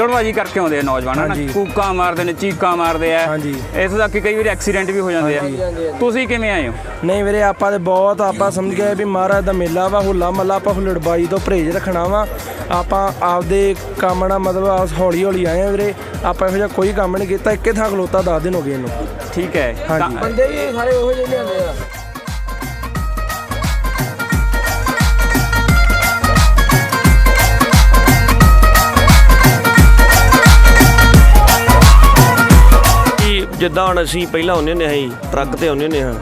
ਹੁੱਲੜਬਾਜੀ ਕਰਕੇ ਆਉਂਦੇ ਆ ਨੌਜਵਾਨ ਹਨਾ? ਹਾਂਜੀ। ਕੂਕਾਂ ਮਾਰਦੇ ਨੇ ਚੀਕਾਂ ਮਾਰਦੇ ਆ। ਹਾਂਜੀ। ਇਸ ਦਾ ਕਿ ਕਈ ਵਾਰੀ ਐਕਸੀਡੈਂਟ ਵੀ ਹੋ ਜਾਂਦੇ ਆ। ਤੁਸੀਂ ਕਿਵੇਂ ਆਏ ਹੋ? ਨਹੀਂ ਵੀਰੇ ਆਪਾਂ ਤੇ ਬਹੁਤ ਆਪਾਂ ਸਮਝ ਗਏ ਵੀ ਮਹਾਰਾਜ ਦਾ ਮੇਲਾ ਵਾ ਹੁੱਲਾ ਮੱਲਾ ਆਪਾਂ ਹੁੱਲੜਬਾਜੀ ਤੋਂ ਪਰਹੇਜ਼ ਰੱਖਣਾ ਵਾ। ਆਪਾਂ ਆਪਦੇ ਕੰਮ ਨਾਲ ਮਤਲਬ ਹੌਲੀ ਹੌਲੀ ਆਏ ਆ ਵੀਰੇ। ਆਪਾਂ ਇਹੋ ਜਿਹਾ ਕੋਈ ਕੰਮ ਨਹੀਂ ਕੀਤਾ ਇੱਕੇ ਥਾਂ ਖਲੋਤਾ 10 ਦਿਨ ਹੋ ਗਏ ਇਹਨੂੰ। ਠੀਕ ਹੈ। ਤਾਂ- ਬੰਦੇ ਵੀ ਸਾਰੇ ਉਹੋ ਜਿਹੇ ਲਿਆਂਦੇ ਆ। ਜਿੱਦਾਂ ਹੁਣ ਅਸੀਂ ਪਹਿਲਾਂ ਆਉਂਦੇ ਹੁੰਦੇ ਹਾਂ ਸੀ ਟਰੱਕ ਤੇ ਆਉਂਦੇ ਹੁੰਦੇ ਹਾਂ।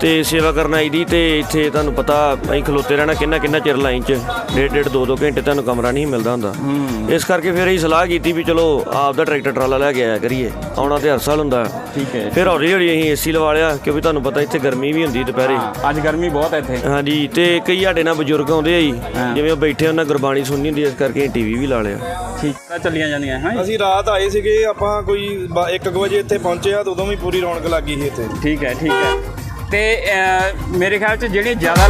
ਤੇ ਸੇਵਾ ਕਰਨ ਆਈ ਦੀ ਤੇ ਇੱਥੇ ਤੁਹਾਨੂੰ ਪਤਾ ਅਸੀਂ ਖਲੋਤੇ ਰਹਿਣਾ ਕਿੰਨਾ ਕਿੰਨਾ ਚਿਰ ਲਾਈਨ 'ਚ ਡੇਢ ਡੇਢ ਦੋ ਦੋ ਘੰਟੇ ਤੁਹਾਨੂੰ ਕਮਰਾ ਨਹੀਂ ਮਿਲਦਾ ਹੁੰਦਾ। ਇਸ ਕਰਕੇ ਫਿਰ ਅਸੀਂ ਸਲਾਹ ਕੀਤੀ ਵੀ ਚਲੋ ਆਪ ਦਾ ਟਰੈਕਟਰ ਟਰਾਲਾ ਲੈ ਕੇ ਆਇਆ ਕਰੀਏ ਆਉਣਾ ਤੇ ਹਰ ਸਾਲ ਹੁੰਦਾ। ਠੀਕ ਹੈ। ਫਿਰ ਹੌਲੀ ਹੌਲੀ ਅਸੀਂ ਏਸੀ ਲਵਾ ਲਿਆ ਕਿਉਂਕਿ ਤੁਹਾਨੂੰ ਪਤਾ ਇੱਥੇ ਗਰਮੀ ਵੀ ਹੁੰਦੀ ਦੁਪਹਿਰੇ। ਅੱਜ ਗਰਮੀ ਬਹੁਤ ਹੈ ਇੱਥੇ। ਹਾਂਜੀ ਤੇ ਕਈ ਸਾਡੇ ਨਾਲ ਬਜ਼ੁਰਗ ਆਉਂਦੇ ਆ ਜੀ। ਜਿਵੇਂ ਉਹ ਬੈਠੇ ਉਹਨਾਂ ਗੁਰਬਾਣੀ ਸੁਣਨੀ ਹੁੰਦੀ ਇਸ ਕਰਕੇ ਟੀਵੀ ਵੀ ਲਾ ਲਿਆ। ਠੀਕ ਤਾਂ ਚੱਲੀਆਂ ਜਾਂਦੀਆਂ ਹਾਂ ਅਸੀਂ ਰਾਤ ਆਏ ਸੀਗੇ ਆਪਾਂ ਕੋਈ 1 ਵਜੇ ਇੱਥੇ ਪਹੁੰਚੇ ਆ ਤਾਂ ਉਦੋਂ ਵੀ ਪੂਰੀ ਰੌਣਕ ਲੱਗੀ ਸੀ ਇੱਥੇ। ਠੀਕ ਹੈ ਠੀਕ ਹੈ। ਤੇ ਮੇਰੇ ਖਿਆਲ ਚ ਜਿਹੜੀਆਂ ਜ਼ਿਆਦਾ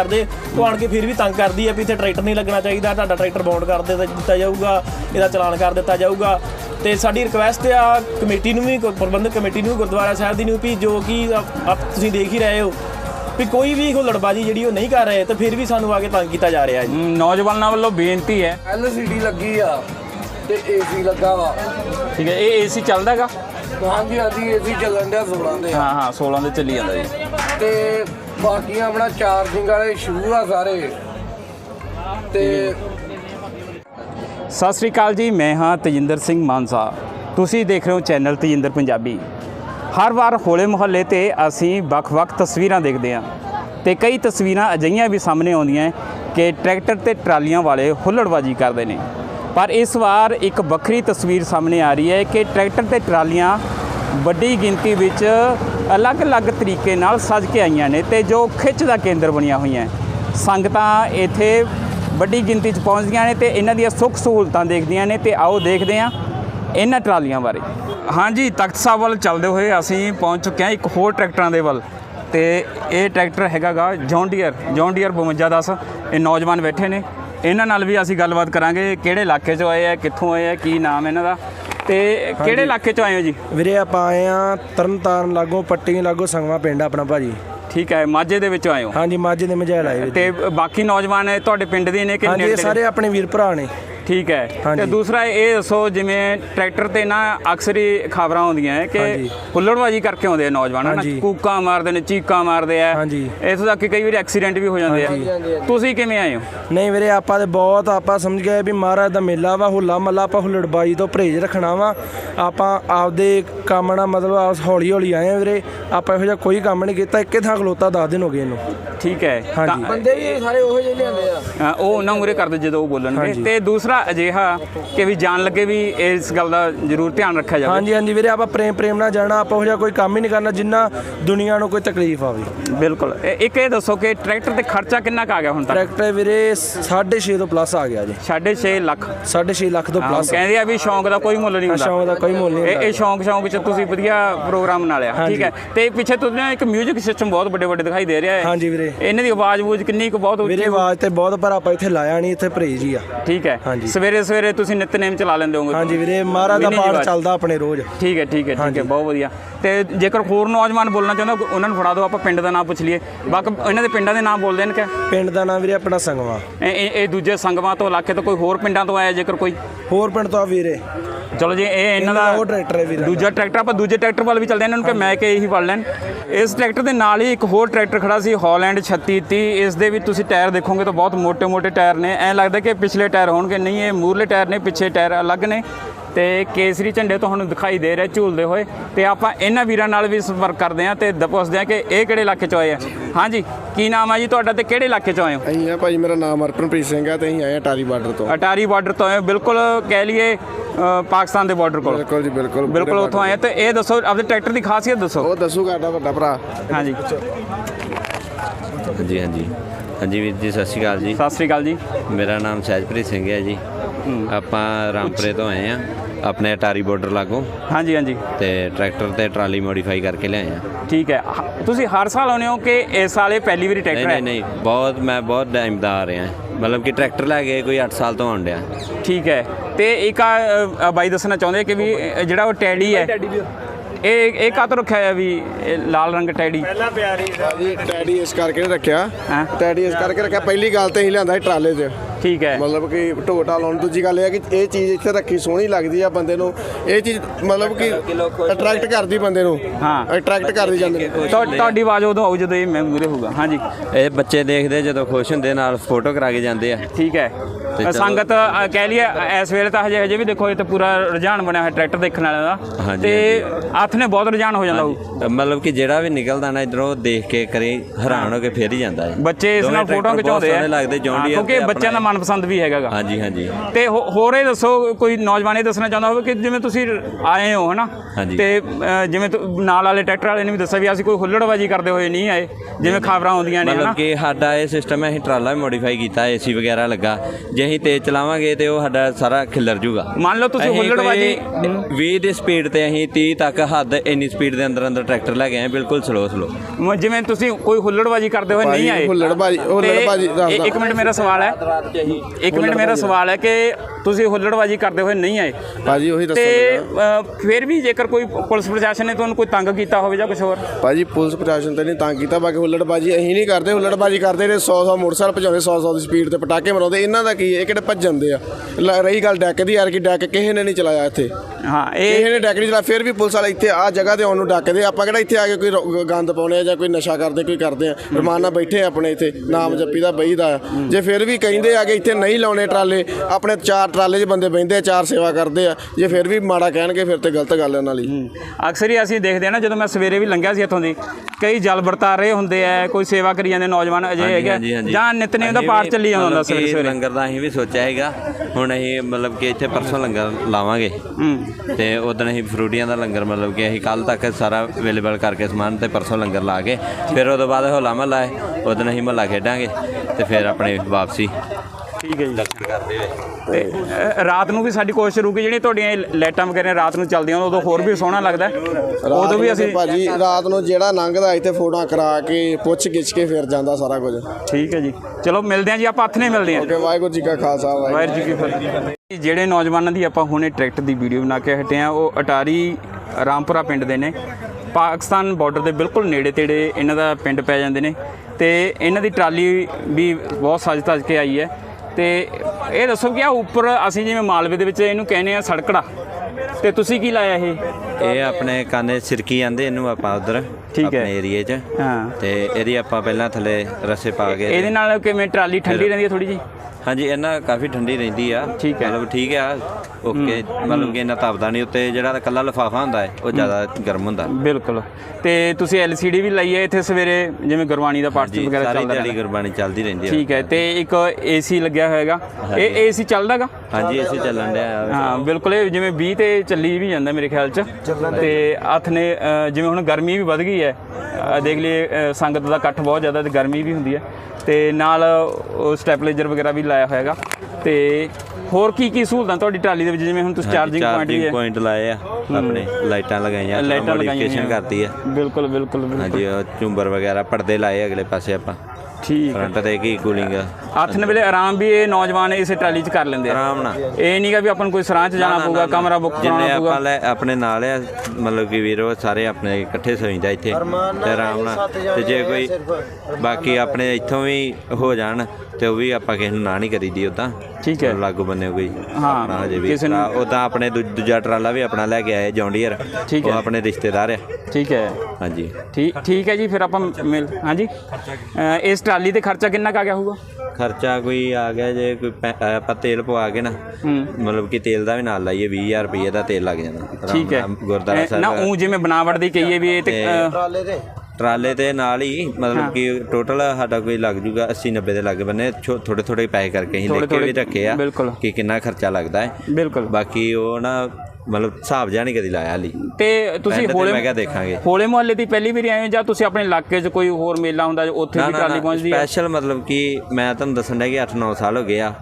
ਕਰਦੇ ਉਹ ਆਣ ਕੇ ਫਿਰ ਵੀ ਤੰਗ ਕਰਦੀ ਹੈ ਵੀ ਇੱਥੇ ਟਰੈਕਟਰ ਨਹੀਂ ਲੱਗਣਾ ਚਾਹੀਦਾ ਤੁਹਾਡਾ ਟਰੈਕਟਰ ਬਾਉਂਡ ਕਰ ਦਿੱਤਾ ਦਿੱਤਾ ਜਾਊਗਾ ਇਹਦਾ ਚਲਾਨ ਕਰ ਦਿੱਤਾ ਜਾਊਗਾ। ਤੇ ਸਾਡੀ ਰਿਕੁਐਸਟ ਆ ਕਮੇਟੀ ਨੂੰ ਵੀ ਕ- ਪ੍ਰਬੰਧਕ ਕਮੇਟੀ ਨੂੰ ਗੁਰਦੁਆਰਾ ਸਾਹਿਬ ਦੀ ਨੂੰ ਵੀ ਜੋ ਕਿ ਤੁਸੀਂ ਦੇਖ ਹੀ ਰਹੇ ਹੋ ਵੀ ਕੋਈ ਵੀ ਹੁੱਲੜਬਾਜੀ ਜਿਹੜੀ ਉਹ ਨਹੀਂ ਕਰ ਰਹੇ ਤੇ ਫਿਰ ਵੀ ਸਾਨੂੰ ਆ ਕੇ ਤੰਗ ਕੀਤਾ ਜਾ ਰਿਹਾ ਜੀ। ਨੌਜਵਾਨਾਂ ਵੱਲੋਂ ਬੇਨਤੀ ਹੈ। ਐਲਸੀਡੀ ਲੱਗੀ ਆ ਤੇ ਏਸੀ ਲੱਗਾ ਵਾ। ਠੀਕ ਹੈ ਇਹ ਏਸੀ ਚੱਲਦਾਗਾ ਹਾਂਜੀ ਹਾਂਜੀ ਏਸੀ ਚੱਲਣ ਡਿਆ 16 ਦੇ। ਹਾਂ ਹਾਂ 16 ਦੇ ਚੱਲੀ ਜਾਂਦਾ ਜੀ। ਤੇ ਬਾਕੀ ਆਪਣਾ ਚਾਰਜਿੰਗ ਵਾਲੇ ਸ਼ੂ ਆ ਸਾਰੇ। ਤੇ ਸਤਿ ਸ੍ਰੀ ਅਕਾਲ ਜੀ, ਮੈਂ ਹਾਂ ਤਜਿੰਦਰ ਸਿੰਘ ਮਾਨਸਾ। ਤੁਸੀਂ ਦੇਖ ਰਹੇ ਹੋ ਚੈਨਲ ਤਜਿੰਦਰ ਪੰਜਾਬੀ। ਹਰ ਵਾਰ ਹੋਲੇ ਮੁਹੱਲੇ ਤੇ ਅਸੀਂ ਵੱਖ-ਵੱਖ ਤਸਵੀਰਾਂ ਦੇਖਦੇ ਹਾਂ। ਤੇ ਕਈ ਤਸਵੀਰਾਂ ਅਜਿਹੀਆਂ ਵੀ ਸਾਹਮਣੇ ਆਉਂਦੀਆਂ ਕਿ ਟਰੈਕਟਰ ਤੇ ਟਰਾਲੀਆਂ ਵਾਲੇ ਹੁੱਲੜਬਾਜੀ ਕਰਦੇ ਨੇ। ਪਰ ਇਸ ਵਾਰ ਇੱਕ ਵੱਖਰੀ ਤਸਵੀਰ ਸਾਹਮਣੇ ਆ ਰਹੀ ਹੈ ਕਿ ਟਰੈਕਟਰ ਤੇ ਟਰਾਲੀਆਂ ਵੱਡੀ ਗਿਣਤੀ ਵਿੱਚ ਅਲੱਗ-ਅਲੱਗ ਤਰੀਕੇ ਨਾਲ ਸਜ ਕੇ ਆਈਆਂ ਨੇ ਤੇ ਜੋ ਖਿੱਚ ਦਾ ਕੇਂਦਰ ਬਣੀਆਂ ਹੋਈਆਂ ਸੰਗਤਾਂ ਇੱਥੇ ਵੱਡੀ ਗਿਣਤੀ 'ਚ ਪਹੁੰਚਦੀਆਂ ਨੇ ਤੇ ਇਹਨਾਂ ਦੀਆਂ ਸੁੱਖ ਸਹੂਲਤਾਂ ਦੇਖਦੀਆਂ ਨੇ ਤੇ ਆਓ ਦੇਖਦੇ ਹਾਂ ਇਹਨਾਂ ਟਰਾਲੀਆਂ ਬਾਰੇ। ਹਾਂਜੀ, ਤਖਤ ਸਾਹਿਬ ਵੱਲ ਚੱਲਦੇ ਹੋਏ ਅਸੀਂ ਪਹੁੰਚ ਚੁੱਕੇ ਹਾਂ ਇੱਕ ਹੋਰ ਟਰੈਕਟਰਾਂ ਦੇ ਵੱਲ ਤੇ ਇਹ ਟਰੈਕਟਰ ਹੈਗਾਗਾ ਜੌਨ ਡੀਅਰ ਜੌਨ ਡੀਅਰ 5210 ਇਹ ਨੌਜਵਾਨ ਬੈਠੇ ਨੇ। ਇਹਨਾਂ ਨਾਲ ਵੀ ਅਸੀਂ ਗੱਲਬਾਤ ਕਰਾਂਗੇ, ਕਿਹੜੇ ਇਲਾਕੇ 'ਚੋਂ ਆਏ ਆ, ਕਿੱਥੋਂ ਆਏ ਆ, ਕੀ ਨਾਮ ਇਹਨਾਂ ਦਾ? ਤੇ ਕਿਹੜੇ ਇਲਾਕੇ 'ਚੋਂ ਆਏ ਹੋ ਜੀ? ਵੀਰੇ ਆਪਾਂ ਆਏ ਆ ਤਰਨਤਾਰਨ ਲਾਗੋਂ ਪੱਟੀ ਲਾਗੋਂ ਸੰਗਵਾ ਪਿੰਡ ਆਪਣਾ ਭਾਜੀ। ਠੀਕ ਹੈ ਮਾਝੇ ਦੇ ਵਿੱਚੋਂ ਆਏ ਹੋ? ਹਾਂਜੀ ਮਾਝੇ ਦੇ ਮਝੈਲ ਆਏ। ਤੇ ਬਾਕੀ ਨੌਜਵਾਨ ਤੁਹਾਡੇ ਪਿੰਡ ਦੇ ਨੇ ਕਿ ਹਾਂਜੀ ਨੇੜੇ ਇਹ ਦੇ? ਸਾਰੇ ਆਪਣੇ ਵੀਰ ਭਰਾ ਨੇ। ਠੀਕ ਹੈ। ਤੇ ਦੂਸਰਾ ਇਹ ਦੱਸੋ ਜਿਵੇਂ ਟਰੈਕਟਰ ਤੇ ਨਾ ਅਕਸਰ ਹੀ ਖਬਰਾਂ ਆਉਂਦੀਆਂ ਹੈ ਕਿ। ਹੁੱਲੜਬਾਜੀ ਕਰਕੇ ਆਉਂਦੇ ਆ ਨੌਜਵਾਨ ਹਾਂਜੀ। ਕੂਕਾਂ ਮਾਰਦੇ ਨੇ ਚੀਕਾਂ ਮਾਰਦੇ ਆ। ਇਸ ਦਾ ਕਿ ਕਈ ਵਾਰੀ ਐਕਸੀਡੈਂਟ ਵੀ ਹੋ ਜਾਂਦੇ ਆ। ਤੁਸੀਂ ਕਿਵੇਂ ਆਏ ਹੋ? ਨਹੀਂ ਵੀਰੇ ਆਪਾਂ ਤੇ ਬਹੁਤ ਆਪਾਂ ਸਮਝ ਗਏ ਵੀ ਮਹਾਰਾਜ ਦਾ ਮੇਲਾ ਵਾ ਹੁੱਲਾ ਮੱਲਾ ਆਪਾਂ ਹੁੱਲੜਬਾਜੀ ਤੋਂ ਪਰਹੇਜ਼ ਰੱਖਣਾ ਵਾ। ਆਪਾਂ ਆਪਦੇ ਕੰਮ ਨਾਲ ਮਤਲਬ ਆਪ ਹੌਲੀ ਹੌਲੀ ਆਏ ਆ ਵੀਰੇ। ਆਪਾਂ ਇਹੋ ਜਿਹਾ ਕੋਈ ਕੰਮ ਨਹੀਂ ਕੀਤਾ ਇੱਕੇ ਥਾਂ ਖਲੋਤਾ 10 ਦਿਨ ਹੋ ਗਏ ਇਹਨੂੰ। ਠੀਕ ਹੈ। ਹਾਂਜੀ। ਬੰਦੇ ਵੀ ਸਾਰੇ ਉਹੋ ਜਿਹੇ ਲਿਆਂਦੇ ਆ। ਉਹ ਉਹਨਾਂ ਮੂਰੇ ਕਰਦੇ ਜਦੋਂ ਉਹ ਬੋਲਣਗੇ। ਤੇ ਦੂਸਰਾ ਅਜਿਹਾ ਕਿ ਵੀ ਜਾਣ ਲੱਗੇ ਵੀ ਇਸ ਗੱਲ ਦਾ ਜ਼ਰੂਰ ਧਿਆਨ ਰੱਖਿਆ ਜਾਵੇ। ਹਾਂਜੀ ਹਾਂਜੀ ਵੀਰੇ ਆਪਾਂ ਪ੍ਰੇਮ ਪ੍ਰੇਮ ਨਾਲ ਜਾਣਾ ਆਪਾਂ ਇਹੋ ਜਿਹਾ ਕੋਈ ਕੰਮ ਹੀ ਨਹੀਂ ਕਰਨਾ ਜਿੰਨਾ ਦੁਨੀਆ ਨੂੰ ਕੋਈ ਤਕਲੀਫ ਆਵੇ। ਬਿਲਕੁਲ। ਇੱਕ ਇਹ ਦੱਸੋ ਕਿ ਟਰੈਕਟਰ ਤੇ ਖਰਚਾ ਕਿੰਨਾ ਕੁ ਆ ਗਿਆ ਹੁਣ ਤੱਕ? ਟਰੈਕਟਰ ਵੀਰੇ 6.5 ਤੋਂ ਪਲੱਸ ਆ ਗਿਆ ਜੀ। 6.5 ਲੱਖ। 6.5 ਲੱਖ ਤੋਂ ਪਲੱਸ ਕਹਿੰਦੇ ਆ ਵੀ ਸ਼ੌਂਕ ਦਾ ਕੋਈ ਮੁੱਲ ਨਹੀਂ ਹੁੰਦਾ। ਸ਼ੌਂਕ ਦਾ ਕੋਈ ਮੁੱਲ ਨਹੀਂ ਇਹ ਸ਼ੌਂਕ ਸ਼ੌਂਕ ਚ ਤੁਸੀਂ ਵਧੀਆ ਪ੍ਰੋਗਰਾਮ ਬਣਾ ਲਿਆ। ਠੀਕ ਹੈ। ਤੇ ਪਿੱਛੇ ਤੁਸੀਂ ਨਾ ਇੱਕ 뮤직 ਸਿਸਟਮ ਬਹੁਤ ਵੱਡੇ ਵੱਡੇ ਦਿਖਾਈ ਦੇ ਰਿਹਾ ਹੈ। ਹਾਂਜੀ ਵੀਰੇ। ਇਹਨਾਂ ਦੀ ਆਵਾਜ਼ ਬੂਝ ਕਿੰਨੀ ਕੁ ਬਹੁਤ ਵੀਰੇ ਉੱਚੀ ਆਵਾਜ਼ ਤੇ ਬਹੁਤ ਪਰ ਆਪਾਂ ਇੱਥੇ ਲਾਇਆ ਨਹੀਂ ਇੱਥੇ ਪਰਹੇਜ਼ ਹੀ ਆ। ਠੀਕ ਹੈ। ਹਾਂਜੀ। ਸਵੇਰੇ ਸਵੇਰੇ ਤੁਸੀਂ ਨਿਤਨੇਮ ਚਲਾ ਲੈਂਦੇ ਹੋਗੇ ਹਾਂਜੀ ਵੀਰੇ ਮਹਾਰਾਜ ਦਾ ਪਾਠ। ਚੱਲਦਾ ਆਪਣੇ ਰੋਜ਼। ਠੀਕ ਹੈ ਠੀਕ ਹੈ ਠੀਕ ਹੈ ਬਹੁਤ ਵਧੀਆ। ਤੇ ਜੇਕਰ ਹੋਰ ਨੌਜਵਾਨ ਬੋਲਣਾ ਚਾਹੁੰਦਾ ਉਹਨਾਂ ਨੂੰ ਫੜਾ ਦਿਓ ਆਪਾਂ ਪਿੰਡ ਦਾ ਨਾਮ ਪੁੱਛ ਲਈਏ। ਬਾਕੀ ਇਹਨਾਂ ਦੇ ਪਿੰਡਾਂ ਦੇ ਨਾਮ ਬੋਲਦੇ ਨੇ ਕਿ? ਪਿੰਡ ਦਾ ਨਾਮ ਵੀਰੇ ਆਪਣਾ ਸੰਗਵਾ। ਇਹ- ਇਹ ਦੂਜੇ ਸੰਗਮਾਂ ਤੋਂ ਇਲਾਕੇ ਤੋਂ ਕੋਈ ਹੋਰ ਪਿੰਡਾਂ ਤੋਂ ਆਇਆ ਜੇਕਰ ਕੋਈ? ਹੋਰ ਪਿੰਡ ਤੋਂ ਆ ਵੀਰੇ। ਚਲੋ ਜੀ ਇਹ ਇਹਨਾਂ ਦਾ ਉਹ ਟਰੈਕਟਰ ਹੈ ਵੀ ਦੂਜਾ ਟਰੈਕਟਰ ਆਪਾਂ ਦੂਜੇ ਟਰੈਕਟਰ ਵੱਲ ਵੀ ਚੱਲਦੇ ਹਾਂ ਇਹਨਾਂ ਨੂੰ ਕਿ ਮੈਂ ਕਿ ਇਹੀ ਵੱਲ ਲੈਣ। ਇਸ ਟਰੈਕਟਰ ਦੇ ਨਾਲ ਹੀ ਇੱਕ ਹੋਰ ਟਰੈਕਟਰ ਖੜਾ ਸੀ ਹਾਲੈਂਡ 3630 ਇਸ ਦੇ ਵੀ ਤੁਸੀਂ ਟਾਇਰ ਦੇਖੋਗੇ ਤਾਂ ਬਹੁਤ ਮੋٹے ਮੋٹے ਟਾਇਰ ਨੇ। ਐਂ ਲੱਗਦਾ ਕਿ ਪਿਛਲੇ ਟਾਇਰ ਹੋਣਗੇ ਨਹੀਂ ਇਹ ਮੂਰਲੇ ਟਾਇਰ ਨੇ ਪਿੱਛੇ ਟਾਇਰ ਅਲੱਗ ਨੇ। ਤੇ ਕੇਸਰੀ ਝੰਡੇ ਤੁਹਾਨੂੰ ਦਿਖਾਈ ਦੇ ਰਿਹਾ ਝੂਲਦੇ ਹੋਏ ਤੇ ਆਪਾਂ ਇਹਨਾਂ ਵੀਰਾਂ ਨਾਲ ਵੀ ਸੰਪਰਕ ਕਰਦੇ ਹਾਂ ਤੇ ਦ- ਪੁੱਛਦੇ ਹਾਂ ਕਿ ਇਹ ਕਿਹੜੇ ਇਲਾਕੇ ਚੋਂ ਆਏ ਆ? ਹਾਂਜੀ ਕੀ ਨਾਮ ਆ ਜੀ ਤੁਹਾਡਾ ਤੇ ਕਿਹੜੇ ਇਲਾਕੇ ਚੋਂ ਆਏ ਹੋ? ਅਸੀਂ ਆ ਭਾਜੀ ਮੇਰਾ ਨਾਮ ਅਰਪਨਪ੍ਰੀਤ ਸਿੰਘ ਆ ਤੇ ਅਸੀਂ ਆਏ ਆ ਟਾਰੀ ਬਾਰਡਰ ਤੋਂ। ਅਟਾਰੀ ਬਾਰਡਰ ਤੋਂ ਆਏ ਹੋ, ਬਿਲਕੁਲ ਕਹਿ ਲਈਏ ਅ, ਪਾਕਿਸਤਾਨ ਦੇ ਬਾਰਡਰ ਕੋਲ। ਬਿਲਕੁਲ ਜੀ ਬਿਲਕੁਲ। ਬਿਲਕੁਲ ਉੱਥੋਂ ਆਏ ਆ। ਤੇ ਇਹ ਦੱਸੋ ਆਪਣੇ ਟਰੈਕਟਰ ਦੀ ਖਾਸੀਅਤ ਦੱਸੋ। ਉਹ ਦੱਸੂਗਾ ਸਾਡਾ ਵੱਡਾ ਭਰਾ। ਹਾਂਜੀ। ਹਾਂਜੀ ਹਾਂਜੀ। ਹਾਂਜੀ ਵੀਰ ਜੀ ਸਤਿ ਸ਼੍ਰੀ ਅਕਾਲ ਜੀ। ਸਤਿ ਸ੍ਰੀ ਅਕਾਲ ਜੀ। ਮੇਰਾ ਨਾਮ ਸਹਿਜਪ੍ਰੀਤ ਸਿੰਘ ਹੈ ਜੀ। ਆਪਾਂ ਰਾਮਪੁਰੇ ਤੋਂ ਆਏ ਆ ਆਪਣੇ ਅਟਾਰੀ ਬਾਰਡਰ ਲਾਗੋਂ। ਹਾਂਜੀ ਹਾਂਜੀ। ਤੇ ਟਰੈਕਟਰ ਤੇ ਟਰਾਲੀ ਮੋਡੀਫਾਈ ਕਰਕੇ ਲਿਆਏ ਆ ਠੀਕ ਹੈ। ਤੁਸੀਂ ਹਰ ਸਾਲ ਆਉਂਦੇ ਹੋ ਕਿ ਇਸ ਸਾਲ ਇਹ ਪਹਿਲੀ ਵਾਰੀ ਨਹੀਂ ਟਰੈਕਟਰ ਨਹੀਂ ਹੈ? ਨਹੀਂ ਬਹੁਤ ਮੈਂ ਬਹੁਤ ਟਾਈਮ ਦਾ ਆ ਰਿਹਾ। ਮਤਲਬ ਕਿ ਟਰੈਕਟਰ ਲੈ ਕੇ ਕੋਈ 8 ਸਾਲ ਤੋਂ ਆਉਣ ਡਿਆ। ਠੀਕ ਹੈ। ਤੇ ਇੱਕ ਆ ਬਾਈ ਦੱਸਣਾ ਚਾਹੁੰਦੇ ਕਿ ਵੀ ਜਿਹੜਾ ਉਹ ਟੈਡੀ ਹੈ ਇਹ ਇਹ ਕਾਹਤੋਂ ਰੱਖਿਆ ਹੈ ਵੀ ਇਹ ਲਾਲ ਰੰਗ ਟੈਡੀ? ਜੀ ਟੈਡੀ ਇਸ ਕਰਕੇ ਰੱਖਿਆ। ਹਾਂ। ਟੈਡੀ ਇਸ ਕਰਕੇ ਰੱਖਿਆ ਪਹਿਲੀ ਗੱਲ ਤੇ ਅਸੀਂ ਲਿਆਂਦਾ ਸੀ ਟਰਾਲੇ 'ਚ। ਠੀਕ ਹੈ। ਮਤਲਬ ਕਿ ਢੋਟਾ ਲਾਉਣ ਦੂਜੀ ਗੱਲ ਇਹ ਹੈ ਕਿ ਇਹ ਚੀਜ਼ ਇੱਥੇ ਰੱਖੀ ਸੋਹਣੀ ਲੱਗਦੀ ਆ ਬੰਦੇ ਨੂੰ। ਇਹ ਚੀਜ਼ ਮਤਲਬ ਕਿ ਅਟਰੈਕਟ ਕਰਦੀ ਬੰਦੇ ਨੂੰ। ਹਾਂ। ਅਟਰੈਕਟ ਕਰਦੀ ਜਾਂਦੇ ਨੇ। ਤੁਹਾ- ਤੁਹਾਡੀ ਆਵਾਜ਼ ਉਦੋਂ ਆਊ ਜਦੋਂ ਇਹ ਮੈਂ ਮੂਰੇ ਹੋਊਗਾ। ਹਾਂਜੀ। ਇਹ ਬੱਚੇ ਦੇਖਦੇ ਜਦੋਂ ਖੁਸ਼ ਹੁੰਦੇ ਨਾਲ ਫੋਟੋ ਕਰਾ ਕੇ ਜਾਂਦੇ ਆ। ਠੀਕ ਹੈ। ਤੇ ਅ, ਚਲੋ- ਸੰਗਤ ਅ, ਕਹਿ ਲਈਏ ਅ, ਇਸ ਵੇਲੇ ਤਾਂ ਹਜੇ ਹਜੇ ਵੀ ਦੇਖੋ ਇਹ ਤਾਂ ਪੂਰਾ ਰੁਝਾਨ ਬਣਿਆ ਹੋਇਆ ਟਰੈਕਟਰ ਦੇਖਣ ਵਾਲਿਆਂ ਦਾ। ਹਾਂਜੀ, ਤੇ ਹੱਥ ਨੇ ਬਹੁਤ ਰੁਝਾਨ ਹੋ ਜਾਂਦਾ ਹੋਊ। ਮਤਲਬ ਕਿ ਜਿਹੜਾ ਵੀ ਨਿਕਲਦਾ ਨਾ ਇਧਰੋਂ ਦੇਖ ਕੇ ਕਰੇ ਹੈਰਾਨ ਹੋ ਕੇ ਫੇਰ ਹੀ ਜਾਂਦਾ ਹੈ। ਬੱਚੇ ਇਸ ਦੋਵੇਂ ਨਾਲ ਫੋਟੋਆਂ ਟਰੈਕਟਰ ਖਿਚਾਉਂਦੇ ਆ। ਸੋਹਣੇ ਲੱਗਦੇ ਕਿਉਂਕਿ ਬੱਚਿਆਂ ਦਾ ਮਨਪਸੰਦ ਵੀ ਹੈਗਾ ਗਾ। ਹਾਂਜੀ ਹਾਂਜੀ। ਤੇ ਹੋ- ਹੋਰ ਇਹ ਦੱਸੋ ਕੋਈ ਨੌਜਵਾਨ ਇਹ ਦੱਸਣਾ ਚਾਹੁੰਦਾ ਹੋਵੇ ਕਿ ਜਿਵੇਂ ਤੁਸੀਂ ਆਏ ਹੋ ਹਨਾ? ਹਾਂਜੀ। ਤੇ ਅ, ਜਿਵੇਂ ਤੁ- ਨਾਲ ਵਾਲੇ ਟਰੈਕਟਰ ਵਾਲੇ ਨੇ ਵੀ ਦੱਸਿਆ ਵੀ ਅਸੀਂ ਕੋਈ ਹੁੱਲੜਬਾਜੀ ਕਰਦੇ ਹੋਏ ਨਹੀਂ ਆਏ ਜਿਵੇਂ ਖਬਰਾਂ ਆਉਂਦੀਆਂ ਨੇ ਹਨਾ? ਮਤਲਬ ਕਿ ਸਾਡਾ ਇਹ ਸਿਸਟਮ ਹੈ ਅਸੀਂ ਟਰਾਲਾ ਵੀ ਮੋਡੀਫਾਈ ਕੀਤਾ ਏਸੀ ਵਗੈਰਾ ਲੱਗਾ। ਜੇ ਅਸੀਂ ਤੇਜ਼ ਚਲਾਵਾਂਗੇ ਤੇ ਉਹ ਸਾਡਾ ਸਾਰਾ ਖਿੱਲਰ ਜੂਗਾ। ਮੰਨ ਲਓ ਤੁਸੀਂ ਅਸੀਂ ਕੋਈ ਹੁੱਲੜਬਾਜੀ 20 ਦੀ ਸਪੀਡ ਤੇ ਅਸੀਂ 30 ਤੱਕ ਹੱਦ ਇੰਨੀ ਸਪੀਡ ਦੇ ਅੰਦਰ ਅੰਦਰ ਟਰੈਕਟਰ ਲੈ ਕੇ ਆਏ ਬਿਲਕੁਲ ਸਲੋ ਸਲੋ ਮ- ਜਿਵੇਂ ਤੁਸੀਂ ਕੋਈ ਹੁੱਲੜਬਾਜੀ ਕਰਦੇ ਹੋਏ ਨਹੀਂ ਆਏ ਹੁੱਲੜਬਾਜੀ ਹੁੱਲੜਬਾਜੀ ਤੇ ਦੱਸਦਾ ਇੱਕ ਮਿੰਟ ਮੇਰਾ ਸਵਾਲ ਹੈ। ਇੱਕ ਮਿੰਟ ਮੇਰਾ ਸਵਾਲ ਹੈ ਕਿ ਤੁਸੀਂ ਹੁੱਲੜਬਾਜੀ ਕਰਦੇ ਹੋਏ ਨਹੀਂ ਆਏ? ਭਾਜੀ ਉਹੀ ਤੇ ਦੱਸੋ ਅ, ਫਿਰ ਵੀ ਜੇਕਰ ਕੋਈ ਪੁਲਿਸ ਪ੍ਰਸ਼ਾਸਨ ਨੇ ਤੁਹਾਨੂੰ ਕੋਈ ਤੰਗ ਕੀਤਾ ਹੋਵੇ ਜਾਂ ਕੁਝ ਹੋਰ? ਭਾਜੀ ਪੁਲਿਸ ਪ੍ਰਸ਼ਾਸਨ ਤੇ ਨਹੀਂ ਤਾਂ ਕੀਤਾ ਬਾਕੀ ਹੁੱਲੜਬਾਜੀ ਅਸੀਂ ਨਹੀਂ ਕਰਦੇ। ਹੁੱਲੜਬਾਜੀ ਕਰਦੇ ਨੇ 100 100 ਮੋਟਰਸਾਈਕਲ ਭਜਾਉਂਦੇ 100 100 ਦੀ ਸਪੀਡ ਤੇ ਪਟਾਕੇ ਮਰਾਉਂਦੇ ਇਹਨਾਂ ਦਾ ਕੀ ਹੈ? ਇਹ ਕਿਹੜੇ ਭੱਜਣ ਆ? ਲ- ਰਹੀ ਗੱਲ ਡੈਕ ਦੀ ਯਾਰ ਕਿ ਡੈਕ ਕਿਸੇ ਨੇ ਨਹੀਂ ਚਲਾਇਆ ਇੱਥੇ। ਹਾਂ ਇਹ ਕਿਸੇ ਨੇ ਡੈਕ ਨਹੀਂ ਚਲਾਇਆ ਫਿਰ ਵੀ ਪੁਲਿਸ ਵਾਲੇ ਇੱਥੇ ਆ ਜਗ੍ਹਾ ਤੇ ਆਉਣ ਨੂੰ ਡੱਕਦੇ ਆਪਾਂ ਕਿਹੜਾ ਇੱਥੇ ਆ ਕੇ ਕੋਈ ਰੋ- ਗੰਦ ਪਾਉਣੇ ਆ ਜਾਂ ਕੋਈ ਨਸ਼ਾ ਕਰਦੇ ਕੋਈ ਕਰਦੇ ਆ? ਰਮਾਨ ਨਾਲ ਬੈਠੇ ਆ ਆਪਣੇ ਇੱਥੇ ਨਾਮ ਜੱਪੀ ਦਾ ਬਈਦਾ ਆ ਜੇ ਫਿਰ ਵੀ ਕਹਿੰਦੇ ਆ ਕਿ ਇੱਥੇ ਨਹੀਂ ਲਾਉਣੇ ਟਰਾਲੇ ਆਪਣੇ ਚਾਰ ਟਰਾਲੇ 'ਚ ਬੰਦੇ ਬੈਂਦੇ ਆ ਚਾਰ ਸੇਵਾ ਕਰਦੇ ਆ ਜੇ ਫਿਰ ਵੀ ਮਾੜਾ ਕਹਿਣਗੇ ਫਿਰ ਤੇ ਗਲਤ ਗੱਲ ਹੈ ਉਹਨਾਂ ਲਈ। ਅਕਸਰ ਹੀ ਅਸੀਂ ਦੇਖਦੇ ਹਾਂ ਨਾ ਜਦੋਂ ਮੈਂ ਸਵੇਰੇ ਵੀ ਲੰਘਿਆ ਸੀ ਇੱਥੋਂ ਦੀ ਕਈ ਜਲ ਵਰਤਾ ਰਹੇ ਹੁੰਦੇ ਆ ਕੋਈ ਸੇਵਾ ਕਰੀ ਜਾਂਦੇ ਨੌਜਵਾਨ ਅਜੇ ਹੈਗੇ। ਜਾਂ ਨਿਤਨੇਮ ਦਾ ਪਾਠ ਚੱਲੀ ਜਾਂਦਾ ਹੁੰਦਾ ਸਵੇਰੇ ਕਿ ਸਵੇਰੇ। ਲੰਗਰ ਦਾ ਅਸੀਂ ਵੀ ਸੋਚਿਆ ਹੈਗਾ ਹੁਣ ਅਸੀਂ ਮਤਲਬ ਕਿ ਇੱਥੇ ਪਰਸੋਂ ਲੰਗਰ ਲਾਵਾਂਗੇ। ਹੂੰ। ਤੇ ਉਦੋਂ ਅਸੀਂ ਫਰੂਟੀਆਂ ਦਾ ਲੰਗਰ ਮਤਲਬ ਕਿ ਅਸੀਂ ਕੱਲ ਤੱਕ ਸਾਰਾ ਅਵੇਲੇਬਲ ਕਰਕੇ ਸਮਾਨ ਤੇ ਪਰਸੋਂ ਲੰਗਰ ਲਾ ਕੇ ਫਿਰ ਉਹਦੇ ਬਾਅਦ ਹੋਲਾ ਮਹੱਲਾ ਹੈ ਉਦੋਂ ਅਸੀਂ ਮਹੱਲਾ ਖੇਡਾਂਗੇ ਤੇ ਫਿਰ ਆਪਣੇ ਵਾਪਸੀ। ਠੀਕ ਹੈ ਜੀ। ਦਰਸ਼ਨ ਕਰਦੇ ਤੇ ਅ, ਰਾਤ ਨੂੰ ਵੀ ਸਾਡੀ ਕੋਸ਼ਿਸ਼ ਰਹੂਗੀ ਜਿਹੜੀਆਂ ਤੁਹਾਡੀਆਂ ਇਹ ਲਾਈਟਾਂ ਵਗੈਰਾ ਰਾਤ ਨੂੰ ਚੱਲਦੀਆਂ ਉਦੋਂ ਹੋਰ ਵੀ ਸੋਹਣਾ ਲੱਗਦਾ ਹੈ। ਰਾਤ ਉਦੋਂ ਵੀ ਨੂੰ ਤੇ ਅਸੀਂ ਭਾਜੀ ਰਾਤ ਨੂੰ ਜਿਹੜਾ ਲੰਘਦਾ ਇੱਥੇ ਫੋਟੋਆਂ ਕਰਾ ਕੇ ਪੁੱਛ ਗਿੱਛ ਕੇ ਫਿਰ ਜਾਂਦਾ ਸਾਰਾ ਕੁਝ। ਠੀਕ ਹੈ ਜੀ। ਚਲੋ ਮਿਲਦੇ ਹਾਂ ਜੀ ਆਪਾਂ ਹੱਥ ਨੇ ਮਿਲਦੇ ਹਾਂ। ਓਕੇ ਵਾਹਿਗੁਰੂ ਜੀ ਕਾ ਖਾਲਸਾ ਵਾਹਿਗੁਰੂ ਵਾਹਿਗੁਰੂ ਜੀ ਕੀ ਫਤਿਹ। ਜਿਹੜੇ ਨੌਜਵਾਨਾਂ ਦੀ ਆਪਾਂ ਹੁਣੇ ਟਰੈਕਟਰ ਦੀ ਵੀਡੀਓ ਬਣਾ ਕੇ ਹਟੇ ਆ ਉਹ ਅਟਾਰੀ ਰਾਮਪੁਰਾ ਪਿੰਡ ਦੇ ਨੇ। ਪਾਕਿਸਤਾਨ ਬਾਰਡਰ ਦੇ ਬਿਲਕੁਲ ਨੇੜੇ ਤੇੜੇ ਇਹਨਾਂ ਦਾ ਪਿੰਡ ਪੈ ਜਾਂਦੇ ਨੇ। ਤੇ ਇਹਨਾਂ ਦੀ ਟਰਾਲੀ ਵੀ ਬਹੁਤ ਸਜ ਧਜ ਕੇ ਆਈ ਹੈ। ਤੇ ਇਹ ਦੱਸੋ ਕਿ ਆ ਉੱਪਰ ਅਸੀਂ ਜਿਵੇਂ ਮਾਲਵੇ ਦੇ ਵਿੱਚ ਇਹਨੂੰ ਕਹਿੰਦੇ ਆ ਸੜਕੜਾ। ਤੇ ਤੁਸੀਂ ਕੀ ਲਾਇਆ ਇਹ? ਇਹ ਆਪਣੇ ਕਾਨੇ ਸਿਰਕੀ ਆਂਦੇ ਇਹਨੂੰ ਆਪਾਂ ਉਧਰ ਹੈ। ਆਪਣੇ ਏਰੀਏ 'ਚ। ਹਾਂ। ਤੇ ਇਹਦੀ ਆਪਾਂ ਪਹਿਲਾਂ ਥੱਲੇ ਰੱਸੇ ਪਾ ਕੇ ਇਹਦੇ ਨਾਲ ਕਿਵੇਂ ਟਰਾਲੀ ਠੰਡੀ ਰਹਿੰਦੀ ਹੈ ਥੋੜੀ ਜੀ ਹਾਂਜੀ ਇਹਨਾਂ ਕਾਫੀ ਠੰਡੀ ਰਹਿੰਦੀ ਆ। ਠੀਕ ਹੈ। ਮਤਲਬ ਠੀਕ ਆ ਓਕੇ। ਮਤਲਬ ਕਿ ਇਹਨਾਂ ਤਪਦਾ ਨਹੀਂ ਉੱਤੇ ਜਿਹੜਾ ਕੱਲਾ ਲਫਾਫਾ ਹੁੰਦਾ ਹੈ ਉਹ ਜ਼ਿਆਦਾ ਗਰਮ ਹੁੰਦਾ। ਬਿਲਕੁਲ। ਤੇ ਤੁਸੀਂ LCD ਵੀ ਲਾਈ ਹੈ ਇੱਥੇ ਸਵੇਰੇ ਜਿਵੇਂ ਗੁਰਬਾਣੀ ਦਾ ਪਾਠ ਵਗੈਰਾ ਸਾਰੀ ਚੱਲਦਾ ਦਿਹਾੜੀ ਰਹਿੰਦਾ। ਗੁਰਬਾਣੀ ਚੱਲਦੀ ਰਹਿੰਦੀ ਆ। ਠੀਕ ਹੈ ਤੇ ਇੱਕ ਏਸੀ ਲੱਗਿਆ ਹੋਏਗਾ। ਇਹ ਏਸੀ ਚੱਲਦਾਗਾ? ਹਾਂਜੀ ਅਸੀਂ ਚੱਲਣ ਡਿਆ ਹਾਂ ਬਿਲਕੁਲ ਇਹ ਜਿਵੇਂ 20 ਤੇ ਚੱਲੀ ਵੀ ਜਾਂਦਾ ਮੇਰੇ ਖਿਆਲ ਚ। ਤੇ ਹੱਥ ਨੇ ਜਿਵੇਂ ਹੁਣ ਗਰਮੀ ਵੀ ਵਧ ਗਈ ਹੈ ਦੇਖ ਲਈਏ ਸੰਗਤ ਦਾ ਇਕੱਠ ਬਹੁਤ ਜ਼ਿਆਦਾ ਤੇ ਗਰਮੀ ਵੀ ਹੁੰਦੀ ਹੈ। ਤੇ ਨਾਲ ਉਹ ਸਟੈਪਲਾਈਜ਼ਰ ਵਗੈਰਾ ਵੀ ਲਾਇਆ ਹੋਏਗਾ ਤੇ ਹੋਰ ਕੀ ਕੀ ਸਹੂਲਤਾਂ ਤੁਹਾਡੀ ਟਰਾਲੀ ਦੇ ਵਿੱਚ ਜਿਵੇਂ ਹੁਣ ਤੁਸੀਂ ਚਾਰਜਿੰਗ ਪੁਆਇੰਟ ਵੀ ਹੈ? ਪੁਆਇੰਟ ਲਾਏ ਆ ਆਪਣੇ ਲਾਈਟਾਂ ਲਗਾਈਆਂ ਲਾਈਟਾਂ ਲਗਾਈਆਂ। ਕਰਤੀ ਆ। ਬਿਲਕੁਲ ਬਿਲਕੁਲ ਹਾਂਜੀ ਝੁੰਬਰ ਵਗੈਰਾ ਪਰਦੇ ਲਾਏ ਅਗਲੇ ਪਾਸੇ ਆਪਾਂ। ਠੀਕ ਹੈ। ਫਰੰਟ ਤੇ ਕੀ ਕੂਲਿੰਗ ਆਥਨ ਵੇਲੇ ਆਰਾਮ ਵੀ ਇਹ ਨੌਜਵਾਨ ਇਸੇ ਟਰਾਲੀ 'ਚ ਕਰ ਲੈਂਦੇ ਆ। ਆਰਾਮ ਨਾਲ। ਇਹ ਨਹੀਂਗਾ ਵੀ ਆਪਾਂ ਨੂੰ ਕੋਈ ਸਰਾਂ 'ਚ ਜਾਣਾ ਪਊਗਾ। ਕਮਰਾ ਬੁੱਕ ਜਿੰਨੇ ਕਰਾਉਣਾ ਪਊਗਾ। ਆਪਾਂ ਲੈ ਆਪਣੇ ਨਾਲ ਆ ਮਤਲਬ ਕਿ ਵੀਰ ਉਹ ਸਾਰੇ ਆਪਣੇ ਇਕੱਠੇ ਸੌਂਦਾ ਇੱਥੇ। ਤੇ ਆਰਾਮ ਨਾਲ। ਤੇ ਜੇ ਕੋਈ ਬਾਕੀ ਆਪਣੇ ਇੱਥੋਂ ਵੀ ਹੋ ਜਾਣ ਤੇ ਉਹ ਵੀ ਆਪਾਂ ਕਿਸੇ ਨੂੰ ਨਾ ਨਹੀਂ ਕਰੀਦੀ ਉਦਾਂ ਠੀਕ ਹੈ। ਲਾਗੂ ਬੰਨੇ ਕੋਈ ਹਾਂ, ਆਪਣਾ ਹਜੇ ਵੀ ਕਿਸੇ ਨੂੰ- ਉਦਾਂ ਆਪਣੇ ਦੂ- ਦੂਜਾ ਟਰਾਲਾ ਵੀ ਆਪਣਾ ਲੈ ਕੇ ਆਏ ਜੌਂਡੀਅਰ। ਠੀਕ ਉਹ ਹੈ। ਆਪਣੇ ਰਿਸ਼ਤੇਦਾਰ ਆ। ਠੀਕ ਹੈ। ਹਾਂਜੀ। ਠੀਕ ਠੀਕ ਹੈ ਜੀ ਫਿਰ ਆਪਾਂ ਮਿਲ ਹਾਂਜੀ। ਅ, ਇਸ ਟਰਾਲੀ ਤੇ ਖਰਚਾ ਕਿੰਨਾ ਕੁ ਆ ਗਿਆ ਹੋਊਗਾ? ਖਰਚਾ ਕੋਈ ਆ ਗਿਆ ਜੇ ਕੋਈ ਪੈ- ਆਪਾਂ ਤੇਲ ਪਵਾ ਕੇ ਨਾ ਮਤਲਬ ਕਿ ਤੇਲ ਦਾ ਵੀ ਨਾਲ ਲਾਈਏ 20000 ਰੁਪਏ ਦਾ ਤੇਲ ਲੱਗ ਜਾਣਾ ਆਰਾਮ ਠੀਕ ਹੈ। ਗੁਰਦੁਆਰਾ ਅ, ਨਾ ਸਾਹਿਬ ਉਹ ਜਿਵੇਂ ਬਣਾਵਟ ਦੀ ਕਹੀਏ ਵੀ ਇਹ ਤੇ ਅ, ਟਰਾਲੇ ਦੇ ਨਾਲ ਹੀ ਮਤਲਬ ਕਿ ਟੋਟਲ ਸਾਡਾ ਕੋਈ ਲੱਗ ਜੂਗਾ 80 90 ਦੇ ਲੱਗ ਬੰਨੇ ਥੋੜੇ ਥੋੜੇ ਪੈਸੇ ਕਰਕੇ ਅਸੀਂ ਲਿਖ ਕੇ ਵੀ ਰੱਖੇ ਆ ਬਿਲਕੁਲ। ਕਿ ਕਿੰਨਾ ਖਰਚਾ ਲੱਗਦਾ ਹੈ। ਬਿਲਕੁਲ। ਬਾਕੀ ਉਹ ਨਾ ਮਤਲਬ ਹਿਸਾਬ ਜਿਹਾ ਨਹੀਂ ਕਦੀ ਲਾਇਆ ਹਾਲੀ। ਤੇ ਤੁਸੀਂ ਤੇ ਹੋਲੇ ਮੈਂ ਕਿਹਾ ਦੇਖਾਂਗੇ। ਹੋਲੇ ਮੁਹੱਲੇ ਦੀ ਪਹਿਲੀ ਵਾਰੀ ਆਏ ਹੋ ਜਾਂ ਤੁਸੀਂ ਆਪਣੇ ਇਲਾਕੇ 'ਚ ਕੋਈ ਹੋਰ ਮੇਲਾ ਹੁੰਦਾ ਉੱਥੇ ਵੀ ਟਰਾਲੀ ਪਹੁੰਚਦੀ ਹੈ ਸਪੈਸ਼ਲ ਮਤਲਬ ਕਿ ਮੈਂ ਤੁਹਾਨੂੰ ਦੱਸਣ ਡਿਆ ਕਿ 8-9 ਸਾਲ ਹੋ ਗਏ ਆ।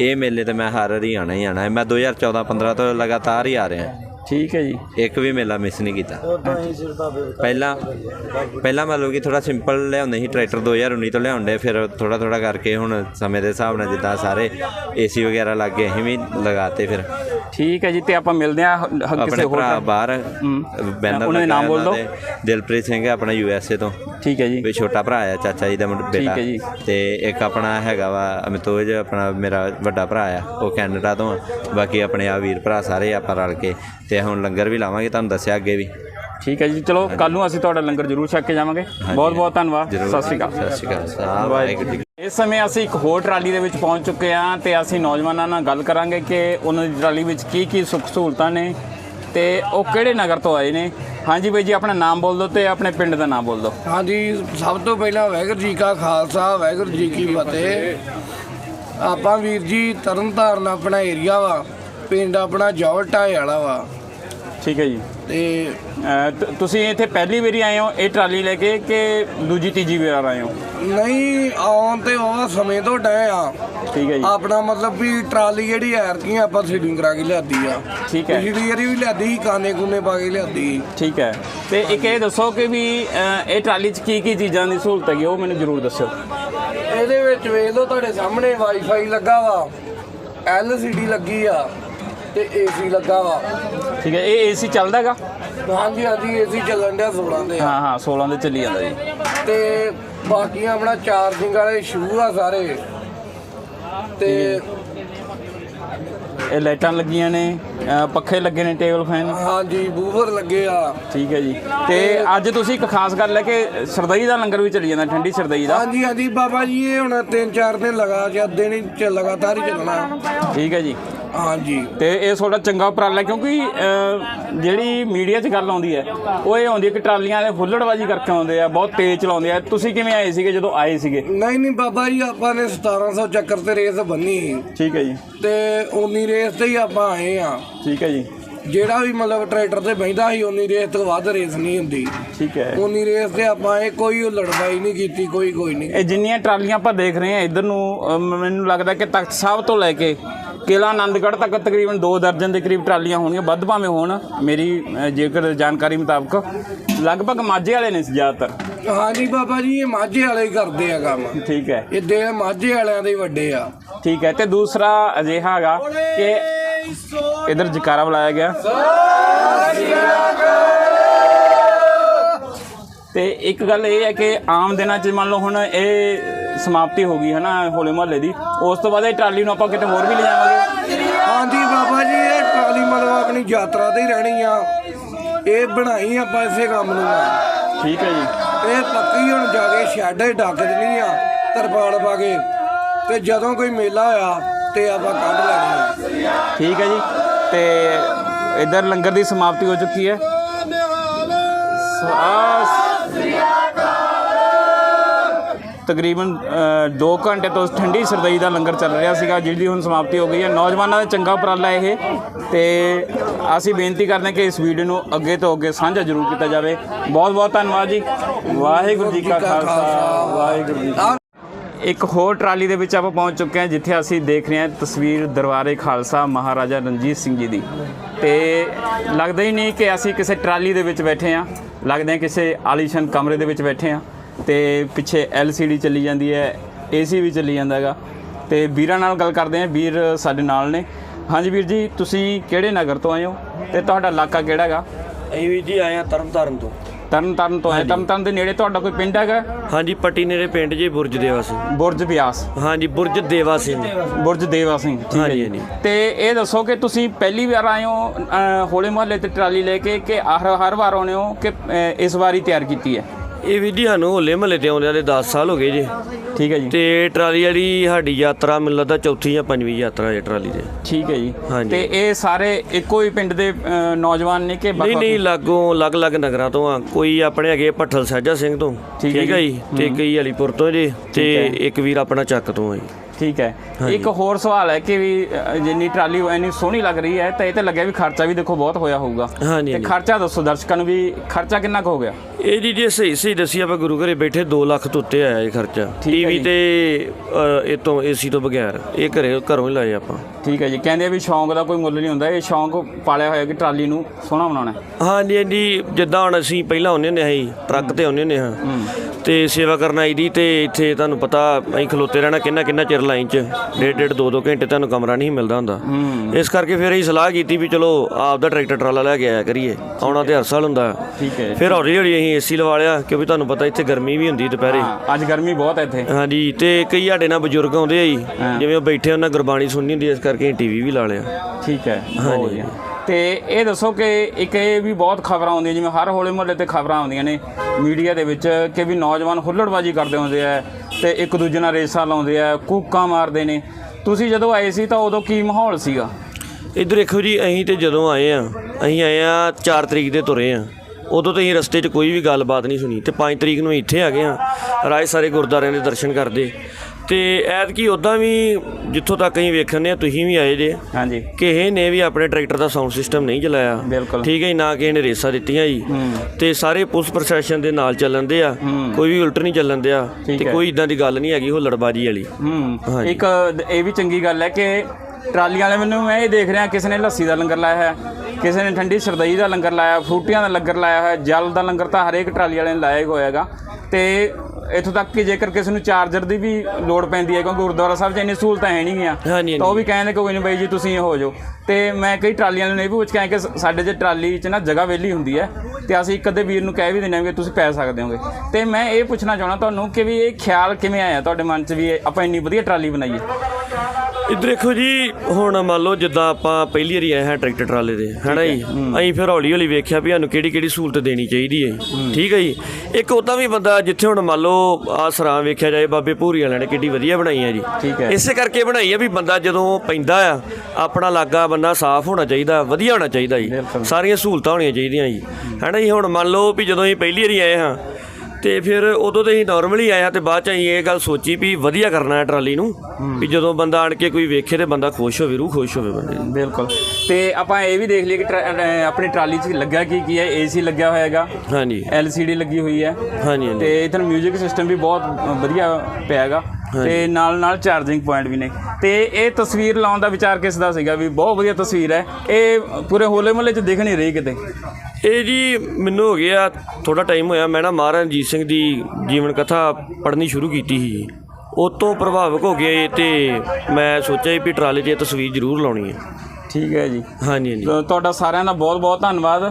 ਇਹ ਮੇਲੇ ਤੇ ਮੈਂ ਹਰ ਵਾਰੀ ਆਣਾ ਹੀ ਆਣਾ ਹੈ। ਮੈਂ 2014-15 ਤੋਂ ਲਗਾਤਾਰ ਹੀ ਆ ਰਿਹਾ। ਠੀਕ ਹੈ ਜੀ। ਇੱਕ ਵੀ ਮੇਲਾ ਮਿਸ ਨਹੀਂ ਕੀਤਾ। ਪਹਿਲਾਂ ਪਹਿਲਾਂ ਮਤਲਬ ਕਿ ਥੋੜਾ ਸਿੰਪਲ ਲਿਆਉਂਦੇ ਸੀ ਟਰੈਕਟਰ 2019 ਤੋਂ ਲਿਆਉਂਦੇ ਫਿਰ ਥੋੜਾ ਥੋੜਾ ਕਰਕੇ ਹੁਣ ਸਮੇਂ ਦੇ ਹਿਸਾਬ ਨਾਲ ਜਿੱਦਾਂ ਸਾਰੇ ਏਸੀ ਵਗੈਰਾ ਲੱਗ ਗਏ ਅਸੀਂ ਵੀ ਲਗਾਤੇ ਫਿਰ। ਠੀਕ ਹੈ ਜੀ ਤੇ ਆਪਾਂ ਮਿਲਦੇ ਆ ਕਿਸੇ ਹੋਰ ਭਰਾ ਬਾਹਰ ਬੈਨਰ ਉਹਨਾਂ ਦੇ ਨਾਮ ਬੋਲ ਦਿਓ। ਦਿਲਪ੍ਰੀਤ ਸਿੰਘ ਹੈ ਆਪਣਾ ਯੂਐਸਏ ਤੋਂ। ਠੀਕ ਹੈ ਜੀ। ਵੀ ਛੋਟਾ ਭਰਾ ਆ ਚਾਚਾ ਜੀ ਦਾ ਬੇਟਾ। ਹੈ ਜੀ। ਤੇ ਇੱਕ ਆਪਣਾ ਹੈਗਾ ਵਾ ਅਮਿਤੋਜ ਆਪਣਾ ਮੇਰਾ ਵੱਡਾ ਭਰਾ ਆ। ਉਹ ਕੈਨੇਡਾ ਤੋਂ ਆ। ਬਾਕੀ ਆਪਣੇ ਆ ਵੀਰ ਭਰਾ ਸਾਰੇ ਆਪਾਂ ਰਲ ਕੇ। ਤੇ ਹੁਣ ਲੰਗਰ ਵੀ ਲਾਵਾਂਗੇ ਤੁਹਾਨੂੰ ਦੱਸਿਆ ਅੱਗੇ ਵੀ। ਠੀਕ ਹੈ ਜੀ ਚਲੋ ਕੱਲ ਨੂੰ ਅਸੀਂ ਤੁਹਾਡਾ ਲੰਗਰ ਜ਼ਰੂਰ ਛਕ ਕੇ ਜਾਵਾਂਗੇ। ਬਹੁਤ ਬਹੁਤ ਧੰਨਵਾਦ। ਸਤਿ ਸ਼੍ਰੀ ਅਕਾਲ। ਸਤਿ ਸ਼੍ਰੀ ਅਕਾਲ। ਸਾਹਿਬ ਵਾਹਿਗੁਰੂ ਜੀ ਇਸ ਸਮੇਂ ਅਸੀਂ ਇੱਕ ਹੋਰ ਟਰਾਲੀ ਦੇ ਵਿੱਚ ਪਹੁੰਚ ਚੁੱਕੇ ਹਾਂ ਤੇ ਅਸੀਂ ਨੌਜਵਾਨਾਂ ਨਾਲ ਗੱਲ ਕਰਾਂਗੇ ਕਿ ਉਹਨਾਂ ਦੀ ਟਰਾਲੀ ਵਿੱਚ ਕੀ ਕੀ ਸੁੱਖ ਸਹੂਲਤਾਂ ਨੇ ਤੇ ਉਹ ਕਿਹੜੇ ਨਗਰ ਤੋਂ ਆਏ ਨੇ। ਹਾਂਜੀ ਬਾਈ ਜੀ ਆਪਣਾ ਨਾਮ ਬੋਲ ਦਿਓ ਤੇ ਆਪਣੇ ਪਿੰਡ ਦਾ ਨਾਮ ਬੋਲ ਦਿਓ। ਹਾਂਜੀ ਸਭ ਤੋਂ ਪਹਿਲਾਂ ਵਾਹਿਗੁਰੂ ਜੀ ਕਾ ਖਾਲਸਾ ਵਾਹਿਗੁਰੂ ਜੀ ਕੀ ਫਤਿਹ। ਆਪਾਂ ਵੀਰ ਜੀ ਤਰਨਤਾਰਨ ਆਪਣਾ ਏਰੀਆ ਵਾ ਪਿੰਡ ਆਪਣਾ ਜੌਲ ਢਾਏ ਵਾਲਾ ਵਾ। ਠੀਕ ਹੈ ਜੀ। ਤੇ ਤੁਸੀਂ ਇੱਥੇ ਪਹਿਲੀ ਵਾਰੀ ਆਏ ਹੋ ਇਹ ਟਰਾਲੀ ਲੈ ਕੇ ਕਿ ਦੂਜੀ ਤੀਜੀ ਵਾਰ ਆਏ ਹੋ? ਨਹੀਂ ਆਉਣ ਤੇ ਉਹ ਸਮੇਂ ਤੋਂ ਡਏ ਆ। ਠੀਕ ਹੈ ਜੀ। ਆਪਣਾ ਮਤਲਬ ਵੀ ਟਰਾਲੀ ਜਿਹੜੀ ਐਰਕੀ ਆਪਾਂ ਸੀਡਿੰਗ ਕਰਾ ਕੇ ਲਿਆਦੀ ਆ। ਠੀਕ ਹੈ। ਪਿਛਲੀ ਵਾਰੀ ਵੀ ਲਿਆਦੀ ਸੀ ਕਾਨੇ ਕੂਨੇ ਪਾ ਕੇ ਲਿਆਦੀ। ਠੀਕ ਹੈ। ਤੇ ਇੱਕ ਇਹ ਦੱਸੋ ਕਿ ਵੀ ਇਹ ਟਰਾਲੀ 'ਚ ਕੀ ਕੀ ਚੀਜ਼ਾਂ ਦੀ ਸਹੂਲਤ ਹੈਗੀ ਉਹ ਮੈਨੂੰ ਜ਼ਰੂਰ ਦੱਸਿਓ। ਇਹਦੇ ਵਿੱਚ ਵੇਖ ਲਓ ਤੁਹਾਡੇ ਸਾਹਮਣੇ ਵਾਈਫਾਈ ਲੱਗਾ ਵਾ ਐਲਸੀਡੀ ਲੱਗੀ ਆ। ਤੇ ਏਸੀ ਲੱਗਾ ਵਾ। ਠੀਕ ਹੈ ਇਹ ਏਸੀ ਚੱਲਦਾ ਹੈਗਾ? ਹਾਂਜੀ ਹਾਂਜੀ ਏਸੀ ਚੱਲਣ ਡਿਆ 16 ਦੇ। ਹਾਂ ਹਾਂ 16 ਦੇ ਚੱਲੀ ਜਾਂਦਾ ਜੀ। ਤੇ ਬਾਕੀ ਆਪਣਾ ਚਾਰਜਿੰਗ ਵਾਲੇ ਸ਼ੂ ਆ ਸਾਰੇ। ਤੇ ਇਹ ਲਾਈਟਾਂ ਲੱਗੀਆਂ ਨੇ ਅਹ, ਪੱਖੇ ਲੱਗੇ ਨੇ ਟੇਬਲ ਫੈਨ। ਹਾਂਜੀ ਬੂਫਰ ਲੱਗੇ ਆ। ਠੀਕ ਹੈ ਜੀ। ਤੇ ਅੱਜ ਤੁਸੀਂ ਇੱਕ ਖਾਸ ਗੱਲ ਹੈ ਕਿ ਸਰਦਈ ਦਾ ਲੰਗਰ ਵੀ ਚੱਲੀ ਜਾਂਦਾ ਠੰਡੀ ਸਰਦਈ ਦਾ। ਹਾਂਜੀ ਹਾਂਜੀ ਬਾਬਾ ਜੀ ਇਹ ਹੁਣ ਤਿੰਨ ਚਾਰ ਦਿਨ ਲਗਾ ਜਾਂ ਦਿਨ ਹੀ ਚ ਲਗਾਤਾਰ ਹੀ ਚੱਲਣਾ। ਠੀਕ ਹੈ ਜੀ। ਹਾਂਜੀ। ਤੇ ਇਹ ਤੁਹਾਡਾ ਚੰਗਾ ਉਪਰਾਲਾ ਹੈ ਕਿਉਂਕਿ ਅਹ, ਜਿਹੜੀ ਮੀਡੀਆ 'ਚ ਗੱਲ ਆਉਂਦੀ ਹੈ ਉਹ ਇਹ ਆਉਂਦੀ ਹੈ ਕਿ ਟਰਾਲੀਆਂ ਦੇ ਫੁੱਲੜਬਾਜੀ ਕਰਕੇ ਆਉਂਦੇ ਆ ਬਹੁਤ ਤੇਜ਼ ਚਲਾਉਂਦੇ ਆ। ਤੁਸੀਂ ਕਿਵੇਂ ਆਏ ਸੀਗੇ ਜਦੋਂ ਆਏ ਸੀਗੇ? ਨਹੀਂ ਨਹੀਂ ਬਾਬਾ ਜੀ ਆਪਾਂ ਨੇ 1700 ਚੱਕਰ ਤੇ ਰੇਸ ਬੰਨੀ। ਸੀ ਠੀਕ ਹੈ ਜੀ। ਤੇ ਉਨੀ ਰੇਸ ਤੇ ਹੀ ਆਪਾਂ ਆਏ ਆ। ਠੀਕ ਹੈ ਜੀ। ਜਿਹੜਾ ਵੀ ਮਤਲਬ ਟਰੈਕਟਰ ਤੇ ਬੈਂਦਾ ਸੀ ਉਨੀ ਰੇਸ ਤੋਂ ਵੱਧ ਰੇਸ ਨਹੀਂ ਹੁੰਦੀ। ਠੀਕ ਹੈ। ਉਨੀ ਰੇਸ ਤੇ ਆਪਾਂ ਇਹ ਕੋਈ ਲੜਵਾਈ ਨਹੀਂ ਕੀਤੀ ਕੋਈ ਕੋਈ ਨਹੀਂ। ਇਹ ਜਿੰਨੀਆਂ ਟਰਾਲੀਆਂ ਆਪਾਂ ਦੇਖ ਰਹੇ ਹਾਂ ਇੱਧਰ ਨੂੰ ਅਮ, ਮੈਨੂੰ ਲੱਗਦਾ ਕਿ ਤਖਤ ਸਾਹਿਬ ਤੋਂ ਲੈ ਕੇ ਕਿਲਾ ਆਨੰਦਗੜ੍ਹ ਤੱਕ ਤਕਰੀਬਨ 2 ਦਰਜਨ ਦੇ ਕਰੀਬ ਟਰਾਲੀਆਂ ਹੋਣਗੀਆਂ ਵੱਧ ਭਾਵੇਂ ਹੋਣ ਮੇਰੀ ਅ, ਜੇਕਰ ਜਾਣਕਾਰੀ ਮੁਤਾਬਕ। ਲਗਭਗ ਮਾਝੇ ਵਾਲੇ ਨੇ ਜ਼ਿਆਦਾਤਰ। ਹਾਂਜੀ ਬਾਬਾ ਜੀ ਇਹ ਮਾਝੇ ਵਾਲੇ ਹੀ ਕਰਦੇ ਆ ਕੰਮ। ਠੀਕ ਹੈ। ਇਹ ਦੇ ਮਾਝੇ ਵਾਲਿਆਂ ਦੇ ਹੀ ਵੱਡੇ ਆ। ਠੀਕ ਹੈ ਤੇ ਦੂਸਰਾ ਅਜਿਹਾ ਹੈਗਾ ਕਿ ਇਧਰ ਜਕਾਰਾ ਬੁਲਾਇਆ ਗਿਆ। ਤੇ ਇੱਕ ਗੱਲ ਇਹ ਹੈ ਕਿ ਆਮ ਦਿਨਾਂ 'ਚ ਮੰਨ ਲਓ ਹੁਣ ਇਹ ਸਮਾਪਤੀ ਹੋ ਗਈ ਹੈ ਨਾ ਹੋਲੇ ਮਹੱਲੇ ਦੀ। ਉਸ ਤੋਂ ਬਾਅਦ ਇਹ ਟਰਾਲੀ ਨੂੰ ਆਪਾਂ ਕਿਤੇ ਹੋਰ ਵੀ ਲਿਜਾਵਾਂਗੇ। ਹਾਂਜੀ ਬਾਬਾ ਜੀ ਇਹ ਟਰਾਲੀ ਮਤਲਬ ਆਪਣੀ ਯਾਤਰਾ ਤੇ ਹੀ ਰਹਿਣੀ ਆ। ਇਹ ਬਣਾਈ ਆਪਾਂ ਇਸੇ ਕੰਮ ਨੂੰ। ਆ ਠੀਕ ਹੈ ਜੀ। ਇਹ ਪੱਕੀ ਹੁਣ ਜਾ ਕੇ ਸ਼ੈੱਡ ਹੀ ਡੱਕ ਦੇਣੀ ਆ ਤਰਪਾਲ ਪਾ ਕੇ। ਤੇ ਜਦੋਂ ਕੋਈ ਮੇਲਾ ਹੋਇਆ ਤੇ ਆਪਾਂ ਕੱਢ ਲੈਣੀ ਆ। ਠੀਕ ਹੈ ਜੀ। ਤੇ ਇਧਰ ਲੰਗਰ ਦੀ ਸਮਾਪਤੀ ਹੋ ਚੁੱਕੀ ਹੈ। ਤਕਰੀਬਨ 2 ਘੰਟੇ ਤੋਂ ਠੰਡੀ ਸਰਦਈ ਦਾ ਲੰਗਰ ਚੱਲ ਰਿਹਾ ਸੀਗਾ ਜਿਹਦੀ ਹੁਣ ਸਮਾਪਤੀ ਹੋ ਗਈ ਹੈ। ਨੌਜਵਾਨਾਂ ਦਾ ਚੰਗਾ ਉਪਰਾਲਾ ਇਹ। ਤੇ ਅਸੀਂ ਬੇਨਤੀ ਕਰਦੇ ਹਾਂ ਕਿ ਇਸ ਵੀਡੀਓ ਨੂੰ ਅੱਗੇ ਤੋਂ ਅੱਗੇ ਸਾਂਝਾ ਜ਼ਰੂਰ ਕੀਤਾ ਜਾਵੇ। ਬਹੁਤ ਬਹੁਤ ਧੰਨਵਾਦ ਜੀ। ਵਾਹਿਗੁਰੂ ਜੀ ਕਾ ਖਾਲਸਾ, ਵਾਹਿਗੁਰੂ ਜੀ ਇੱਕ ਹੋਰ ਟਰਾਲੀ ਦੇ ਵਿੱਚ ਆਪਾਂ ਪਹੁੰਚ ਚੁੱਕੇ ਹਾਂ, ਜਿੱਥੇ ਅਸੀਂ ਦੇਖ ਰਹੇ ਹਾਂ ਤਸਵੀਰ ਦਰਬਾਰੇ ਖਾਲਸਾ ਮਹਾਰਾਜਾ ਰਣਜੀਤ ਸਿੰਘ ਜੀ ਦੀ। ਤੇ ਲੱਗਦਾ ਹੀ ਨਹੀਂ ਕਿ ਅਸੀਂ ਕਿਸੇ ਟਰਾਲੀ ਦੇ ਵਿੱਚ ਬੈਠੇ ਹਾਂ, ਲੱਗਦਾ ਹੈ ਕਿਸੇ ਆਲੀਸ਼ਾਨ ਕਮਰੇ ਦੇ ਵਿੱਚ ਬੈਠੇ ਹਾਂ। ਤੇ ਪਿੱਛੇ LCD ਚੱਲੀ ਜਾਂਦੀ ਹੈ AC ਵੀ ਚੱਲੀ ਜਾਂਦਾ ਹੈਗਾ। ਤੇ ਵੀਰਾਂ ਨਾਲ ਗੱਲ ਕਰਦੇ ਹਾਂ, ਵੀਰ ਸਾਡੇ ਨਾਲ ਨੇ। ਹਾਂਜੀ ਵੀਰ ਜੀ, ਤੁਸੀਂ ਕਿਹੜੇ ਨਗਰ ਤੋਂ ਆਏ ਹੋ ਤੇ ਤੁਹਾਡਾ ਇਲਾਕਾ ਕਿਹੜਾ ਹੈਗਾ? ਅਸੀਂ ਵੀ ਜੀ ਆਏ ਆ ਤਰਨਤਾਰਨ ਤੋਂ। ਤਰਨ ਤਾਰਨ ਤੋਂ ਆਏ ਤਰਨ ਤਾਰਨ ਦੇ ਨੇੜੇ ਤੁਹਾਡਾ ਕੋਈ ਪਿੰਡ ਹੈਗਾ? ਹਾਂਜੀ ਪੱਟੀ ਨੇੜੇ ਪਿੰਡ ਜੀ ਬੁਰਜ ਦੇਵਾ ਸਿੰਘ। ਬੁਰਜ ਬਿਆਸ। ਹਾਂਜੀ ਬੁਰਜ ਦੇਵਾ ਸਿੰਘ। ਬੁਰਜ ਦੇਵਾ ਸਿੰਘ ਠੀਕ ਹੈ ਜੀ। ਤੇ ਇਹ ਦੱਸੋ ਕਿ ਤੁਸੀਂ ਪਹਿਲੀ ਵਾਰ ਆਏ ਹੋ ਹੋਲੇ ਮਹੱਲੇ ਤੇ ਟਰਾਲੀ ਲੈ ਕੇ ਕਿ ਹਰ ਹਰ ਵਾਰ ਆਉਂਦੇ ਹੋ ਕਿ ਇਸ ਵਾਰੀ ਤਿਆਰ ਕੀਤੀ ਹੈ? ਇਹ ਵੀ ਜੀ ਸਾਨੂੰ ਹੋਲੇ ਮਹੱਲੇ ਤੇ ਆਉਂਦਿਆਂ ਦੇ 10 ਸਾਲ ਹੋ ਗਏ ਜੀ। ਠੀਕ ਹੈ ਜੀ। ਤੇ ਟਰਾਲੀ ਵਾਲੀ ਸਾਡੀ ਯਾਤਰਾ ਮੈਨੂੰ ਲੱਗਦਾ ਚੌਥੀ ਜਾਂ ਪੰਜਵੀਂ ਯਾਤਰਾ ਹੈ ਟਰਾਲੀ ਦੇ ਠੀਕ ਹੈ ਜੀ। ਹਾਂਜੀ। ਤੇ ਇਹ ਸਾਰੇ ਇੱਕੋ ਹੀ ਪਿੰਡ ਦੇ ਅ, ਨੌਜਵਾਨ ਨੇ ਕਿ ਨਹੀਂ? ਨਹੀਂ ਲਾਗੋਂ ਅਲੱਗ-ਅਲੱਗ ਨਗਰਾਂ ਤੋਂ ਆ। ਕੋਈ ਆਪਣੇ ਹੈਗੇ ਭੱਠਲ ਸਾਜਾ ਸਿੰਘ ਤੋਂ। ਠੀਕ ਹੈ ਜੀ। ਤੇ ਕਈ ਹਲੀਪੁਰ ਤੋਂ ਜੀ। ਤੇ। ਇੱਕ ਵੀਰ ਆਪਣਾ ਚੱਕ ਤੋਂ ਆ ਜੀ। ਠੀਕ ਹੈ। ਇੱਕ ਹੋਰ ਸਵਾਲ ਹੈ ਕਿ ਵੀ ਜਿੰਨੀ ਟਰਾਲੀ ਇੰਨੀ ਸੋਹਣੀ ਲੱਗ ਰਹੀ ਹੈ ਤਾਂ ਇਹ ਤੇ ਲੱਗਿਆ ਵੀ ਖਰਚਾ ਵੀ ਦੇਖੋ ਬਹੁਤ ਹੋਇਆ ਹੋਊਗਾ। ਤੇ। ਖਰਚਾ ਦੱਸੋ ਦਰਸ਼ਕਾਂ ਨੂੰ ਵੀ ਖਰਚਾ ਕਿੰਨਾ ਕੁ ਹੋ ਗਿਆ? ਇਹ ਜੀ ਜੇ ਸਹੀ ਸਹੀ ਦੱਸੀ ਆਪਾਂ ਗੁਰੂ ਘਰੇ ਬੈਠੇ 2 ਲੱਖ ਤੋਂ ਉੱਤੇ ਆਇਆ ਇਹ ਖਰਚਾ। ਟੀਵੀ। ਤੇ ਇਹ ਤੋਂ ਏਸੀ ਤੋਂ ਬਗੈਰ ਇਹ ਘਰੇ ਘਰੋਂ ਹੀ ਲਾਏ ਆਪਾਂ। ਠੀਕ ਹੈ ਜੀ। ਕਹਿੰਦੇ ਆ ਵੀ ਸ਼ੌਂਕ ਦਾ ਕੋਈ ਮੁੱਲ ਨਹੀਂ ਹੁੰਦਾ। ਇਹ ਸ਼ੌਂਕ ਪਾਲਿਆ ਹੋਇਆ ਕਿ ਟਰਾਲੀ ਨੂੰ ਸੋਹਣਾ ਬਣਾਉਣਾ ਹੈ। ਹਾਂਜੀ ਹਾਂਜੀ। ਜਿੱਦਾਂ ਹੁਣ ਅਸੀਂ ਪਹਿਲਾਂ ਆਉਂਦੇ ਹੁੰਦੇ ਸੀ ਟਰੱਕ ਤੇ ਆਉਂਦੇ ਹੁੰਦੇ ਹਾਂ। ਤੇ ਸੇਵਾ ਕਰਨ ਆਈ ਦੀ ਤੇ ਇੱਥੇ ਤੁਹਾਨੂੰ ਪਤਾ ਅਸੀਂ ਖਲੋਤੇ ਰਹਿਣਾ ਕਿੰਨਾ ਕਿੰਨਾ ਚਿਰ ਲਾਈਨ 'ਚ। ਡੇਢ ਡੇਢ ਦੋ ਦੋ ਘੰਟੇ ਤੁਹਾਨੂੰ ਕਮਰਾ ਨਹੀਂ ਮਿਲਦਾ ਹੁੰਦਾ। ਇਸ ਕਰਕੇ ਫਿਰ ਅਸੀਂ ਸਲਾਹ ਕੀਤੀ ਵੀ ਚਲੋ ਆਪ ਦਾ ਟਰੈਕਟਰ ਟਰਾਲਾ ਲੈ ਕੇ ਆਇਆ ਕਰੀਏ। ਆਉਣਾ ਤੇ ਹਰ ਸਾਲ ਹੁੰਦਾ। ਠੀਕ ਹੈ। ਫਿਰ ਹੌਲੀ ਹੌਲੀ ਅਸੀਂ ਏਸੀ ਲਵਾ ਲਿਆ ਕਿਉਂਕਿ ਤੁਹਾਨੂੰ ਪਤਾ ਇੱਥੇ ਗਰਮੀ ਵੀ ਹੁੰਦੀ ਦੁਪਹਿਰੇ। ਅੱਜ ਗਰਮੀ ਬਹੁਤ ਹੈ ਇੱਥੇ। ਹਾਂਜੀ ਤੇ ਕਈ ਸਾਡੇ ਨਾਲ ਬਜ਼ੁਰਗ ਆਉਂਦੇ ਆ ਜੀ। ਜਿਵੇਂ ਉਹ ਬੈਠੇ ਉਹਨਾਂ ਗੁਰਬਾਣੀ ਸੁਣਨੀ ਹੁੰਦੀ ਇਸ ਕਰਕੇ ਟੀਵੀ ਵੀ ਲਾ ਲਿਆ। ਠੀਕ ਹੈ ਵਧੀਆ। ਤੇ ਇਹ ਦੱਸੋ ਕਿ ਇੱਕ ਇਹ ਵੀ ਬਹੁਤ ਖਬਰਾਂ ਆਉਂਦੀਆਂ, ਜਿਵੇਂ ਹਰ ਹੋਲੇ ਮਹੱਲੇ ਤੇ ਖਬਰਾਂ ਆਉਂਦੀਆਂ ਨੇ ਮੀਡੀਆ ਦੇ ਵਿੱਚ ਕਿ ਵੀ ਨੌਜਵਾਨ ਹੁੱਲੜਬਾਜੀ ਕਰਦੇ ਹੁੰਦੇ ਆ ਤੇ ਇੱਕ ਦੂਜੇ ਨਾਲ ਰੇਸਾਂ ਲਾਉਂਦੇ ਆ, ਕੂਕਾਂ ਮਾਰਦੇ ਨੇ। ਤੁਸੀਂ ਜਦੋਂ ਆਏ ਸੀ ਤਾਂ ਉਦੋਂ ਕੀ ਮਾਹੌਲ ਸੀਗਾ? ਇੱਧਰ ਦੇਖੋ ਜੀ, ਅਸੀਂ ਤੇ ਜਦੋਂ ਆਏ ਆ, ਅਸੀਂ ਆਏ ਆ 4 ਤਰੀਕ ਦੇ ਤੁਰੇ ਆ। ਉਦੋਂ ਤਾਂ ਅਸੀਂ ਰਸਤੇ 'ਚ ਕੋਈ ਵੀ ਗੱਲਬਾਤ ਨਹੀਂ ਸੁਣੀ ਤੇ 5 ਤਰੀਕ ਨੂੰ ਇੱਥੇ ਆ ਗਏ ਆ ਰਾਏ ਸਾਰੇ ਗੁਰਦੁਆਰਿਆਂ ਦੇ ਦਰਸ਼ਨ ਕਰਦੇ। ਤੇ ਐਤਕੀ ਉਦਾਂ ਵੀ ਜਿੱਥੋਂ ਤੱਕ ਅਸੀਂ ਵੇਖਣੇ ਆ ਤੁਸੀਂ ਵੀ ਆਏ ਜੇ। ਹਾਂਜੀ। ਕਿਸੇ ਨੇ ਵੀ ਆਪਣੇ ਟਰੈਕਟਰ ਦਾ ਸਾਊਂਡ ਸਿਸਟਮ ਨਹੀਂ ਚਲਾਇਆ। ਬਿਲਕੁਲ। ਠੀਕ ਹੈ ਨਾ ਕਿਸੇ ਨੇ ਰੇਸਾਂ ਦਿੱਤੀਆਂ ਜੀ। ਤੇ ਸਾਰੇ ਪੁਲਿਸ ਪ੍ਰਸ਼ਾਸਨ ਦੇ ਨਾਲ ਚੱਲਣ ਦੇ ਆ। ਕੋਈ ਵੀ ਉਲਟ ਨਹੀਂ ਚੱਲਣ ਦਿਆ। ਠੀਕ ਤੇ ਹੈ। ਕੋਈ ਇਦਾਂ ਦੀ ਗੱਲ ਨਹੀਂ ਹੈਗੀ ਹੁੱਲੜਬਾਜੀ ਵਾਲੀ। ਹੂੰ। ਹਾਂਜੀ। ਇੱਕ ਇਹ ਵੀ ਚੰਗੀ ਗੱਲ ਹੈ ਕਿ ਟਰਾਲੀਆਂ ਵਾਲੇ ਮੈਨੂੰ ਮੈਂ ਇਹ ਦੇਖ ਰਿਹਾ ਕਿਸੇ ਨੇ ਲੱਸੀ ਦਾ ਲੰਗਰ ਲਾਇਆ ਹੈ ਕਿਸੇ ਨੇ ਠੰਡੀ ਸਰਦਈ ਦਾ ਲੰਗਰ ਲਾਇਆ ਫਰੂਟੀਆਂ ਦਾ ਲੰਗਰ ਲਾਇਆ ਹੋਇਆ ਜਲ ਦਾ ਲੰਗਰ ਤਾਂ ਹਰੇਕ ਟਰਾਲੀ ਵਾਲੇ ਨੇ ਲਾਇਆ ਹੀ ਹੋਇਆਗਾ ਤੇ ਇੱਥੋਂ ਤੱਕ ਕਿ ਜੇਕਰ ਕਿਸੇ ਨੂੰ ਚਾਰਜਰ ਦੀ ਵੀ ਲੋੜ ਪੈਂਦੀ ਹੈ ਕਿਉਂਕਿ ਗੁਰਦੁਆਰਾ ਸਾਹਿਬ 'ਚ ਇੰਨੀ ਸਹੂਲਤਾਂ ਹੈ ਨਹੀਂ ਗੀਆਂ ਹਾਂਜੀ, ਤਾਂ ਉਹ ਵੀ ਕਹਿੰਦੇ ਕੋਈ ਨਹੀਂ ਬਾਈ ਜੀ ਤੁਸੀਂ ਹੋ ਜਾਓ। ਤੇ ਮੈਂ ਕਈ ਟਰਾਲੀਆਂ ਨੂੰ ਇਹ ਵੀ ਪੁੱਛ ਕੇ ਆਇਆ ਕਿ ਸ- ਸਾਡੇ 'ਚ ਟਰਾਲੀ 'ਚ ਨਾ ਜਗ੍ਹਾ ਵਿਹਲੀ ਹੁੰਦੀ ਹੈ ਤੇ ਅਸੀਂ ਇੱਕ ਅੱਧੇ ਵੀਰ ਨੂੰ ਕਹਿ ਵੀ ਦਿੰਦੇ ਹਾਂ ਕਿ ਤੁਸੀਂ ਪੈ ਸਕਦੇ ਹੋਗੇ। ਤੇ ਮੈਂ ਇਹ ਪੁੱਛਣਾ ਚਾਹਣਾ ਤੁਹਾਨੂੰ ਕਿ ਵੀ ਇਹ ਖਿਆਲ ਕਿਵੇਂ ਆਇਆ ਤੁਹਾਡੇ ਮਨ 'ਚ ਵੀ ਇਹ ਆਪਾਂ ਇੰਨੀ ਵਧੀਆ ਟਰਾਲੀ ਬਣਾਈਏ? ਇੱਧਰ ਦੇਖੋ ਜੀ ਹੁਣ ਮੰਨ ਲਓ ਜਿੱਦਾਂ ਆਪਾਂ ਪਹਿਲੀ ਵਾਰੀ ਆਏ ਹਾਂ ਟਰੈਕਟਰ ਟਰਾਲੇ ਦੇ ਹੈਨਾ ਜੀ? ਅਸੀਂ ਫਿਰ ਹੌਲੀ ਹੌਲੀ ਵੇਖਿਆ ਵੀ ਸਾਨੂੰ ਕਿਹੜੀ ਕਿਹੜੀ ਸਹੂਲਤ ਦੇਣੀ ਚਾਹੀਦੀ ਹੈ। ਠੀਕ ਹੈ ਜੀ? ਇੱਕ ਉਦਾਂ ਵੀ ਬੰਦਾ ਜਿੱਥੇ ਹੁਣ ਮੰਨ ਲਓ ਆ ਸਰਾਂ ਵੇਖਿਆ ਜਾਏ ਬਾਬੇ ਭੂਰੀ ਵਾਲਿਆਂ ਨੇ ਕਿੱਡੀ ਵਧੀਆ ਬਣਾਈ ਹੈ ਜੀ। ਠੀਕ ਹੈ। ਇਸੇ ਕਰਕੇ ਬਣਾਈ ਹੈ ਵੀ ਬੰਦਾ ਜਦੋਂ ਪੈਂਦਾ ਆ ਆਪਣਾ ਲਾਗਾ ਬੰਦਾ ਸਾਫ਼ ਹੋਣਾ ਚਾਹੀਦਾ ਵਧੀਆ ਹੋਣਾ ਚਾਹੀਦਾ ਜੀ। ਸਾਰੀਆਂ ਸਹੂਲਤਾਂ ਹੋਣੀਆਂ ਚਾਹੀਦੀਆਂ ਜੀ। ਹੈਨਾ ਜੀ ਹੁਣ ਮੰਨ ਲਓ ਵੀ ਜਦੋਂ ਅਸੀਂ ਪਹਿਲੀ ਵਾਰੀ ਆਏ ਹਾਂ ਤੇ ਫਿਰ ਉਦੋਂ ਤੇ ਅਸੀਂ ਨਾਰਮਲੀ ਆਇਆ ਤੇ ਬਾਅਦ ਚ ਅਸੀਂ ਇਹ ਗੱਲ ਸੋਚੀ ਵੀ ਵਧੀਆ ਕਰਨਾ ਹੈ ਟਰਾਲੀ ਨੂੰ ਵੀ ਜਦੋਂ ਬੰਦਾ ਆਣ ਕੇ ਕੋਈ ਵੇਖੇ ਤੇ ਬੰਦਾ ਖੁਸ਼ ਹੋਵੇ ਰੂਹ ਖੁਸ਼ ਹੋਵੇ ਬੰਦੇ ਦੀ। ਬਿਲਕੁਲ। ਤੇ ਆਪਾਂ ਇਹ ਵੀ ਦੇਖ ਲਈਏ ਕਿ ਟਰਾ- ਅਹ ਆਪਣੀ ਟਰਾਲੀ 'ਚ ਲੱਗਾ ਕੀ ਕੀ ਹੈ? ਏਸੀ ਲੱਗਿਆ ਹੋਇਆ ਹੈਗਾ। ਹਾਂਜੀ। LCD ਲੱਗੀ ਹੋਈ ਹੈ। ਹਾਂਜੀ ਹਾਂਜੀ। ਤੇ ਇਧਰ 뮤직 ਸਿਸਟਮ ਵੀ ਬਹੁਤ ਵਧੀਆ ਪਿਆ ਹੈਗਾ। ਤੇ ਨਾਲ ਨਾਲ ਚਾਰਜਿੰਗ ਪੁਆਇੰਟ ਵੀ ਨੇ। ਤੇ ਇਹ ਤਸਵੀਰ ਲਾਉਣ ਦਾ ਵਿਚਾਰ ਕਿਸ ਦਾ ਸੀਗਾ? ਵੀ ਬਹੁਤ ਵਧੀਆ ਤਸਵੀਰ ਹੈ। ਇਹ ਪੂਰੇ ਹੋਲੇ ਮਹੱਲੇ 'ਚ ਦਿਖ ਨਹੀਂ ਰਹੀ ਕਿਤੇ। ਇਹ ਜੀ ਮੈਨੂੰ ਹੋ ਗਿਆ ਥੋੜਾ ਟਾਈਮ ਹੋਇਆ ਮੈਂ ਨਾ ਮਹਾਰਾਜ ਰਣਜੀਤ ਸਿੰਘ ਦੀ ਜੀਵਨ ਕਥਾ ਪੜ੍ਹਨੀ ਸ਼ੁਰੂ ਕੀਤੀ ਸੀ ਉਹ ਤੋਂ ਪ੍ਰਭਾਵਿਕ ਹੋ ਗਏ ਤੇ ਮੈਂ ਸੋਚਿਆ ਵੀ ਟਰਾਲੇ 'ਚ ਇਹ ਤਸਵੀਰ ਜ਼ਰੂਰ ਲਾਉਣੀ ਹੈ। ਠੀਕ ਹੈ ਜੀ। ਹਾਂਜੀ ਹਾਂਜੀ। ਤੁਹਾਡਾ ਸਾਰਿਆਂ ਦਾ ਬਹੁਤ ਬਹੁਤ ਧੰਨਵਾਦ।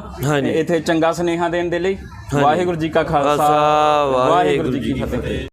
ਇੱਥੇ ਚੰਗਾ ਸੁਨੇਹਾ ਦੇਣ ਦੇ ਲਈ। ਵਾਹਿਗੁਰੂ ਜੀ ਕਾ ਖਾਲਸਾ, ਵਾਹਿਗੁਰੂ ਜੀ ਕੀ ਫਤਿਹ।